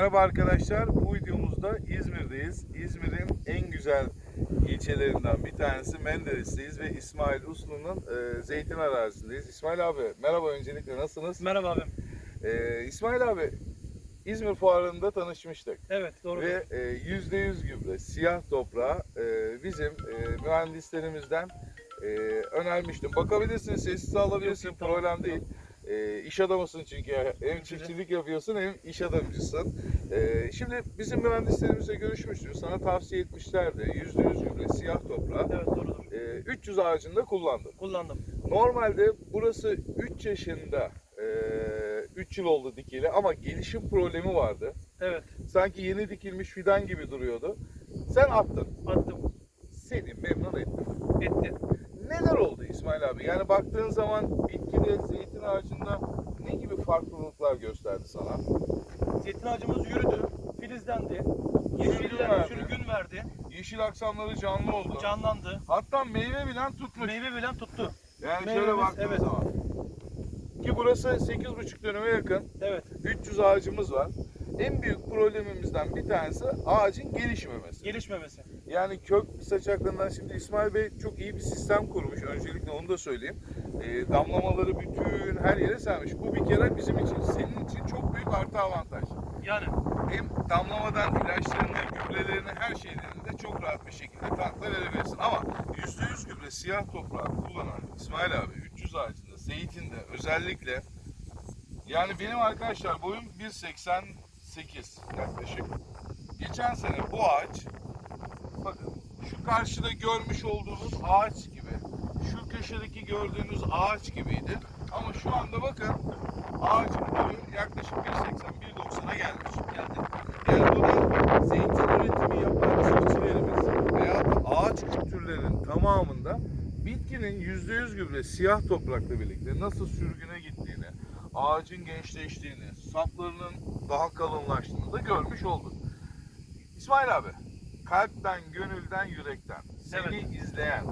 Merhaba arkadaşlar, bu videomuzda İzmir'deyiz. İzmir'in en güzel ilçelerinden bir tanesi Menderes'teyiz ve İsmail Uslu'nun e, zeytin arazisindeyiz. İsmail abi, merhaba öncelikle nasılsınız? Merhaba abim. E, İsmail abi, İzmir fuarında tanışmıştık. Evet doğru. Ve e, %100 gübre, siyah toprağı e, bizim e, mühendislerimizden e, önermiştim. Bakabilirsiniz, sessiz alabilirsin, Yok, yok, tamam, problem değil. E, iş adamısın çünkü hem çiftçilik yapıyorsun hem iş adamcısın. E, şimdi bizim mühendislerimizle görüşmüştük. Sana tavsiye etmişlerdi. %100 gübre, siyah toprağı. Evet doğrudur. E, 300 ağacında kullandın. Kullandım. Normalde burası 3 yaşında, 3 yıl oldu dikili ama gelişim problemi vardı. Evet Sanki yeni dikilmiş fidan gibi duruyordu. Sen attın. attım. Seni memnun etti. Etti. Neler oldu İsmail abi? Yani baktığın zaman bitkide, zeytin ağacında ne gibi farklılıklar gösterdi sana? Zeytin ağacımız yürüdü. Filizlendi. Yeşillendi. verdi. Sürgün verdi. Yeşil aksamları canlı oldu. Canlandı. Hatta meyve bilen tutmuş. Meyve bilen tuttu. Yani meyvemiz, şöyle baktığın evet. zaman. Ki burası 8,5 dönüme yakın. Evet. 300 ağacımız var. En büyük problemimizden bir tanesi ağacın gelişmemesi. Gelişmemesi. Yani kök saçaklığından şimdi İsmail Bey çok iyi bir sistem kurmuş. Öncelikle onu da söyleyeyim. Ee, damlamaları bütün her yere sermiş. Bu bir kere bizim için, senin için çok büyük artı avantaj. Yani Hem damlamadan ilaçlarını, gübrelerini, her şeylerini de çok rahat bir şekilde tankla verebilirsin. Ama %100 gübre siyah toprağı kullanan İsmail abi 300 ağacında, zeytinde özellikle yani benim arkadaşlar boyum 1.88 yaklaşık. Geçen sene bu ağaç bakın şu karşıda görmüş olduğunuz ağaç gibi şu köşedeki gördüğünüz ağaç gibiydi. Ama şu anda bakın ağacın boyu yaklaşık 1.80-1.90'a gelmiş. Geldi. Yani bu da zeytin üretimi yapan çiftçilerimiz veya ağaç kültürlerin tamamında bitkinin %100 gübre siyah toprakla birlikte nasıl sürgüne gittiğini, ağacın gençleştiğini, saplarının daha kalınlaştığını da görmüş olduk. İsmail abi, kalpten, gönülden, yürekten seni izleyen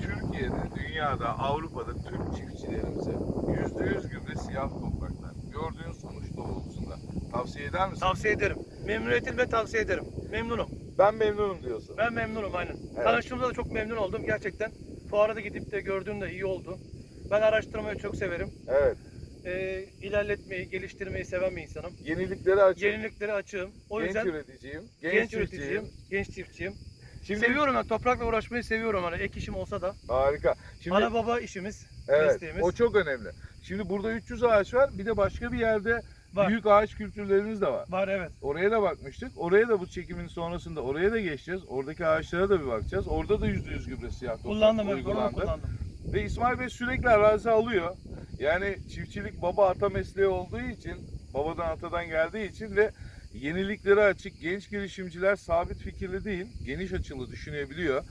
Türkiye'de, dünyada, Avrupa'da tüm çiftçilerimize %100 gübre siyah topraktan gördüğün sonuç doğrultusunda tavsiye eder misin? tavsiye ederim. Memnuniyetim ve tavsiye ederim. Memnunum. Ben memnunum diyorsun. Ben memnunum aynen. Evet. Tanıştığımda da çok memnun oldum gerçekten. Fuara da gidip de gördüğüm de iyi oldu. Ben araştırmayı çok severim. Evet. Ee, ilerletmeyi, geliştirmeyi seven bir insanım. Yeniliklere açık. Yeniliklere açığım. O genç yüzden üreticiyim. Genç, genç, üreticiyim, genç çiftçiyim. Şimdi, Seviyorum ben toprakla uğraşmayı seviyorum hani ek işim olsa da. Harika. Şimdi Ana baba işimiz, evet, mesleğimiz. o çok önemli. Şimdi burada 300 ağaç var. Bir de başka bir yerde Var. büyük ağaç kültürlerimiz de var. Var evet. Oraya da bakmıştık. Oraya da bu çekimin sonrasında oraya da geçeceğiz. Oradaki ağaçlara da bir bakacağız. Orada da %100 gübre siyah toprak Kullandım evet, uygulandı. kullandım. Ve İsmail Bey sürekli arazi alıyor. Yani çiftçilik baba ata mesleği olduğu için, babadan atadan geldiği için ve yeniliklere açık genç girişimciler sabit fikirli değil, geniş açılı düşünebiliyor.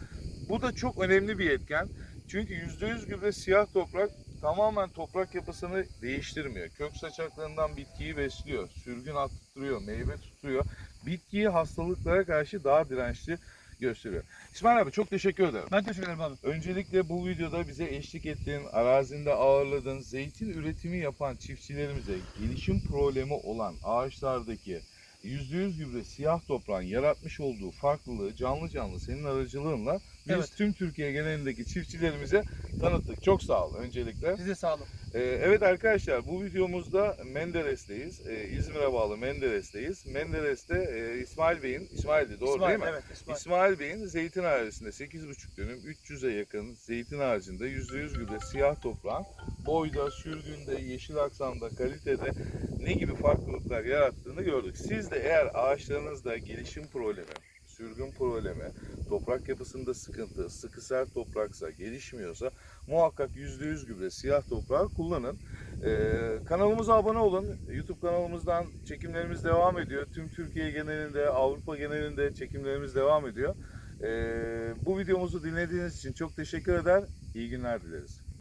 Bu da çok önemli bir etken. Çünkü %100 gübre siyah toprak tamamen toprak yapısını değiştirmiyor. Kök saçaklarından bitkiyi besliyor, sürgün attırıyor, meyve tutuyor. Bitkiyi hastalıklara karşı daha dirençli gösteriyor. İsmail abi çok teşekkür ederim. Ben teşekkür ederim abi. Öncelikle bu videoda bize eşlik ettiğin, arazinde ağırladığın, zeytin üretimi yapan çiftçilerimize gelişim problemi olan ağaçlardaki %100 gübre siyah toprağın yaratmış olduğu farklılığı canlı canlı senin aracılığınla biz Evet. tüm Türkiye genelindeki çiftçilerimize tanıttık. Çok sağ ol öncelikle. Size sağ olun. Ee, evet arkadaşlar bu videomuzda Menderes'teyiz. Ee, İzmir'e bağlı Menderes'teyiz. Menderes'te e, İsmail Bey'in, İsmail'di doğru İsmail, değil mi? Evet İsmail. İsmail Bey'in zeytin arazisinde 8,5 dönüm 300'e yakın zeytin ağacında %100 gübre siyah toprağın boyda, sürgünde, yeşil aksamda, kalitede ne gibi farklılıklar yarattığını gördük. Siz de eğer ağaçlarınızda gelişim problemi, sürgün problemi, toprak yapısında sıkıntı, sıkı sert topraksa, gelişmiyorsa muhakkak %100 gübre siyah toprağı kullanın. Ee, kanalımıza abone olun. YouTube kanalımızdan çekimlerimiz devam ediyor. Tüm Türkiye genelinde, Avrupa genelinde çekimlerimiz devam ediyor. Ee, bu videomuzu dinlediğiniz için çok teşekkür eder. İyi günler dileriz.